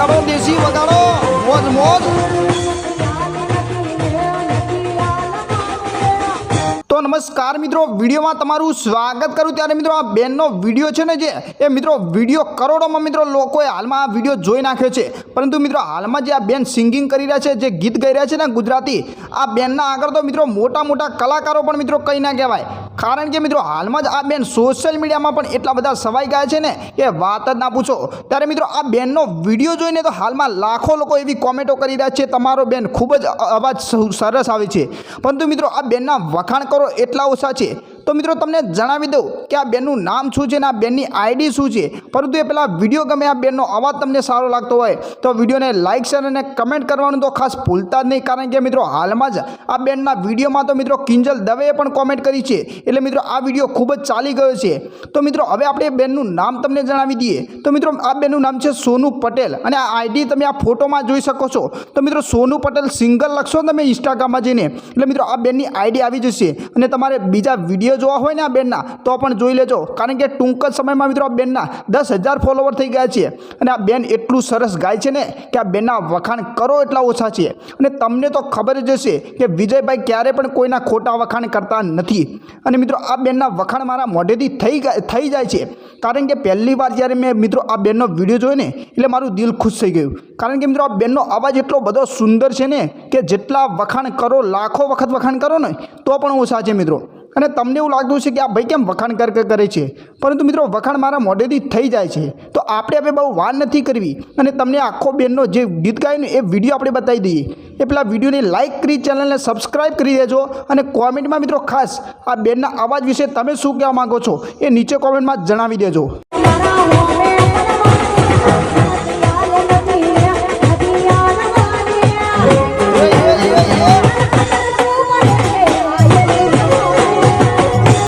વગાડો દેશી વગાડો મોજ મોજ તો નમસ્કાર મિત્રો, વિડીયોમાં તમારું સ્વાગત કરું. ત્યારે મિત્રો, આ બેનનો વીડિયો છે ને જે, એ મિત્રો, વીડિયો કરોડોમાં મિત્રો લોકોએ હાલમાં આ વીડિયો જોઈ નાખ્યો છે. પરંતુ મિત્રો, હાલમાં જે આ બેન સિંગિંગ કરી રહ્યા છે, જે ગીત ગાઈ રહ્યા છે ને ગુજરાતી, આ બેનના આગળ તો મિત્રો મોટા મોટા કલાકારો પણ મિત્રો કંઈ ના કહેવાય. કારણ કે મિત્રો હાલમાં જ આ બેન સોશિયલ મીડિયામાં પણ એટલા બધા સવાઈ ગયા છે ને કે વાત જ ના પૂછો. ત્યારે મિત્રો આ બેનનો વીડિયો જોઈને તો હાલમાં લાખો લોકો એવી કોમેન્ટો કરી રહ્યા છે. તમારો બેન ખૂબ જ અવાજ સરસ આવે છે. પરંતુ મિત્રો આ બેનના વખાણ કરો એટલા ઓછા છે. તો મિત્રો તમને જણાવી દઉં કે આ બેનનું નામ શું છે ને આ બેનની આઈડી શું છે? પરંતુ એ પહેલાં વીડિયો ગમે આ બેનનો અવાજ તમને સારો લાગતો હોય, તો વિડીયોને લાઇક શેર અને કમેન્ટ કરવાનું તો ખાસ ભૂલતા જ નહીં. કારણ કે મિત્રો હાલમાં જ આ બેનના વિડીયોમાં તો મિત્રો કિંજલ દવેએ પણ કોમેન્ટ કરી છે. એટલે મિત્રો આ વીડિયો ખૂબ જ ચાલી ગયો છે. તો મિત્રો હવે આપણે બેનનું નામ તમને જણાવી દઈએ. તો મિત્રો આ બેનનું નામ છે સોનુ પટેલ અને આ આઈડી તમે આ ફોટોમાં જોઈ શકો છો. તો મિત્રો સોનુ પટેલ સિંગલ લખશો તમે ઇન્સ્ટાગ્રામમાં જઈને. એટલે મિત્રો આ બેનની આઈડી આવી જશે અને તમારે બીજા વીડિયો જોવા હોય ને આ બેનના, તો પણ જોઈ લેજો. કારણ કે ટૂંક જ સમયમાં મિત્રો આ બેનના દસ હજાર ફોલોવર થઈ ગયા છે અને આ બેન એટલું સરસ ગાય છે ને કે આ બેનના વખાણ કરો એટલા ઓછા છે અને તમને તો ખબર જ હશે કે વિજયભાઈ ક્યારે પણ કોઈના ખોટા વખાણ કરતા નથી. અને મિત્રો આ બેનના વખાણ મારા મોઢેથી થઈ થઈ જાય છે. કારણ કે પહેલી વાર જ્યારે મેં મિત્રો આ બેનનો વીડિયો જોયો ને, એટલે મારું દિલ ખુશ થઈ ગયું. કારણ કે મિત્રો આ બેનનો અવાજ એટલો બધો સુંદર છે ને, કે જેટલા વખાણ કરો, લાખો વખત વખાણ કરો ને, તો પણ ઓછા છે મિત્રો. અને તમને એવું લાગતું છે કે આ ભાઈ કેમ વખાણ કર કર છે? પરંતુ મિત્રો, વખાણ મારા મોઢેથી થઈ જાય છે. તો આપણે આપણે બહુ વાર નથી કરવી. અને તમને આખો બેનનો જે ગીત ગાયું એ વીડિયો આપણે બતાવી દઈએ. એ પેલા વિડીયોને લાઇક કરી ચેનલને સબસ્ક્રાઇબ કરી દેજો. અને કોમેન્ટમાં મિત્રો ખાસ આ બેનના અવાજ વિશે તમે શું કહેવા માગો છો એ નીચે કોમેન્ટમાં જણાવી દેજો.